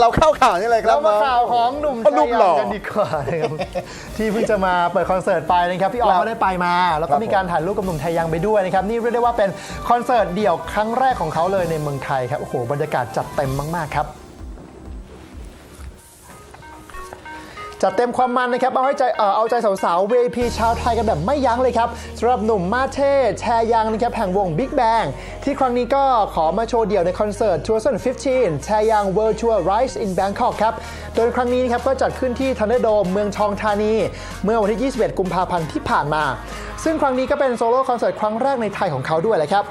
เราเข้าข่าวนี่เลยครัแล้บวมาน้องข่าวของหนุ่มเขารูปหล่อชายากันดีกว่านะครับที่เพิ่งจะมาเปิดคอนเสิร์ตไปนะครับพี่ออมครับก็ได้ไปมา แล้วครัก็บมีการถ่ายรูปกับหนุ่มไทยยังไปด้วยนะครับนี่เรียกได้ว่าเป็นคอนเสิร์ตเดี่ยวครั้งแรกของเขาเลยในเมืองไทยครับโอ้โหบรรยากาศจัดเต็มมากๆครับ จัดเต็มความมันนะครับเอาให้ใจเออเอาใจสาวๆ VIP ชาวไทยกันแบบไม่ยั้งเลยครับสำหรับหนุ่มมาเท่แชยังนะครับแห่งวง Big Bang ที่ครั้งนี้ก็ขอมาโชว์เดี่ยวในคอนเสิร์ต2015 แชยัง World Tour Rise in Bangkok ครับ โดยครั้งนี้นะครับก็จัดขึ้นที่ Thunderdome เมืองทองธานี เมื่อวันที่ 21 กุมภาพันธ์ที่ผ่านมา ซึ่งครั้งนี้ก็เป็นโซโล่คอนเสิร์ตครั้งแรกในไทยของเขาด้วยแหละครับ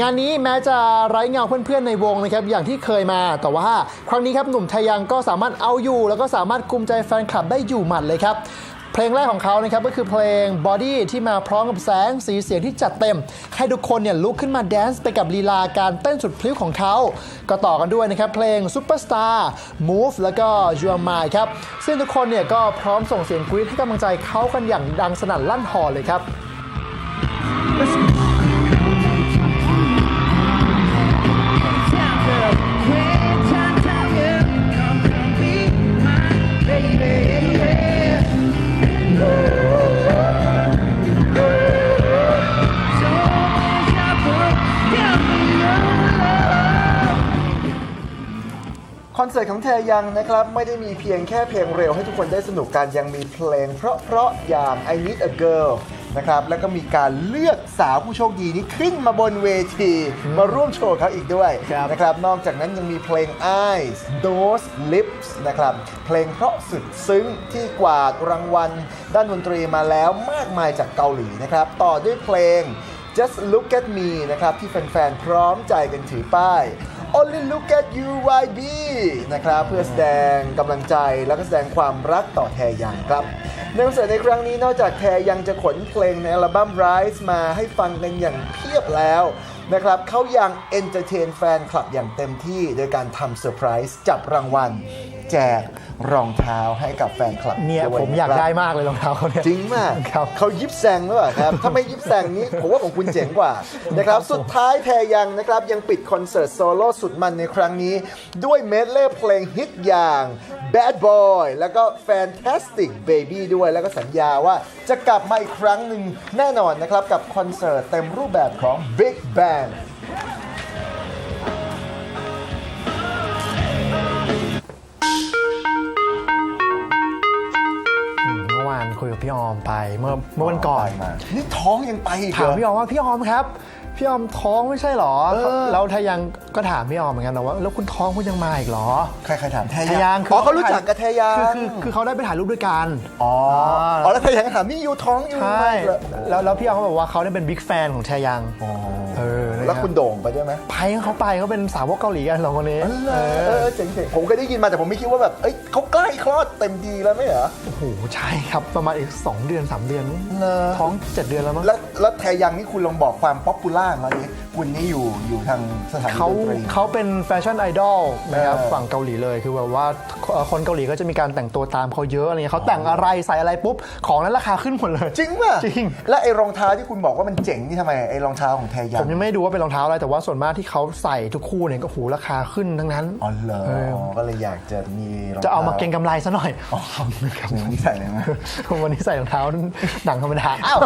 งานนี้แม้จะไร้เงาเพื่อนๆในวงนะครับอย่างที่เคยมา แต่ว่าครั้งนี้ครับหนุ่มไทยังก็สามารถเอาอยู่ แล้วก็สามารถกุมใจแฟนคลับได้อยู่หมัดเลยครับเพลงแรกของเขานะครับก็คือเพลง Body ที่มาพร้อมกับแสงสีเสียงที่จัดเต็ม ให้ทุกคนเนี่ยลุกขึ้นมาแดนซ์ไปกับลีลาการเต้นสุดพลิ้วของเขา ก็ต่อกันด้วยนะครับเพลง Superstar Move แล้วก็ You Are Mine ครับ ซึ่งทุกคนเนี่ยก็พร้อมส่งเสียงกรี๊ดให้กำลังใจเขากันอย่างดังสนั่นลั่นฮอเลยครับ คอนเสิร์ตของแทยังนะครับไม่ได้มีเพียงแค่เพลงเร็วให้ทุกคนได้สนุกกันยังมีเพลงเพราะๆอย่าง I Need a Girl นะครับแล้วก็มีการเลือกสาวผู้โชคดีนี้ขึ้นมาบนเวที มาร่วมโชว์เขาอีกด้วยครับนะครับนอกจากนั้นยังมีเพลง Eyes Those Lips นะครับเพลงเพราะสุดซึ้งที่กวาดรางวัล ด้านดนตรีมาแล้วมากมายจากเกาหลีนะครับต่อด้วยเพลง Just Look at Me นะครับที่แฟนๆ พร้อมใจกันถือป้าย Only Look at You YB นะครับเพื่อแสดงกำลังใจแล้วก็แสดงความรักต่อแทยังครับในคอนเสิร์ตในครั้งนี้นอกจากแทยังจะขนเพลงในอัลบั้ม Rise มาให้ฟังกันอย่างเพียบแล้วนะครับเขายังเอนเตอร์เทนแฟนคลับอย่างเต็มที่โดยการทำเซอร์ไพรส์จับรางวัล แจกรองเท้าให้กับแฟนคลับเนี่ยด้วผมอยากนะครับได้มากเลยรองเท้าเขาเนี่ย จริงมากครับเขายิบแซงหรือเปล่าครับ ถ้าไม่ยิบแซงนี้ ผมว่าของคุณเจ๋งกว่านะครับ สุดท้ายแทยังนะครับ ยังปิดคอนเสิร์ตโซโล่สุดมันในครั้งนี้ ด้วยเมดเล่เพลงฮิตอย่าง Bad Boy แล้วก็ Fantastic Baby ด้วยแล้วก็สัญญาว่าจะกลับมาอีกครั้งหนึ่งแน่นอนนะครับ กับคอนเสิร์ตเต็มรูปแบบของ Big Bang ออมไปเมื่อเมื่อวันก่อนนี่ท้องยังไปอีกเหถารมอพี่ออมว่าพี่ออมครับ พี่ออมท้องไม่ใช่เหรอเออแล้วทายังก็ถามพี่ออมเหมือนกันนะว่าแล้วคุณท้องคุณยังมาอีกเหรอใครใครถามแททายัยังอ๋อเขารู้จักกับแทยัคืองคือคือเขาได้ไปถ่ายรูปด้วยกันอ๋ออ๋อแล้วแทยังถามนี่อยู่ท้องอยู่ใช่ไหมเหรอแล้วแล้วพี่ออมเขาบอกว่าเขาเนี่ยเป็นบิ๊กแฟนของทายังอ๋อเออนะ แล้วรับคุณโด่งไปด้วยไหมไปเขาไปเขาเป็นสาวกเกาหลีกันสองคนนี้เออเออเจ๋งๆผมเคยได้ยินมาแต่ผมไม่คิดว่าแบบเอ้ยเขาใกล้คลอดเต็มทีแล้วไม่เหรอโอ้โหใช่ครับประมาณอีก 2 เดือน 3 เดือนเหรอท้อง 7 เดือนแล้วมั้งแล้วแล้วแทยังนี่คุณลองบอกความป๊อปปูล่าของเขาดิคุณนี่อยู่อยู่ทางสถานีเขาดนตรีเขาเป็นแฟชั่นไอดอลนะครับเออฝั่งเกาหลีเลยคือแบบว่าเอ่อคนเกาหลีก็จะมีการแต่งตัวตามเขาเยอะอะไรเงี้ยเขาแต่งอะไรใส่อะไรปุ๊บของนั้นราคาขึ้นหมดเลย จริงป่ะจริง แล้วไอ้รองเท้าที่คุณบอกว่ามันเจ๋งนี่ทำไมไอ้รองเท้าของแทยัผงมยังไม่ได้ดูว่าเป็นรองเท้าอะไรแต่ว่าส่วนมากที่เขาใส่ทุกคู่เนี่ยก็หูราคาขึ้นทั้งนั้น อ๋อเหรอเออก็เลยอยากจะมีรองจะเท้าเอามาเก็งกำไรซะหน่อยครับวันนี้ใส่เลยไหมวันนี้ใส่รองเท้าหนังธรรมดาอ้าว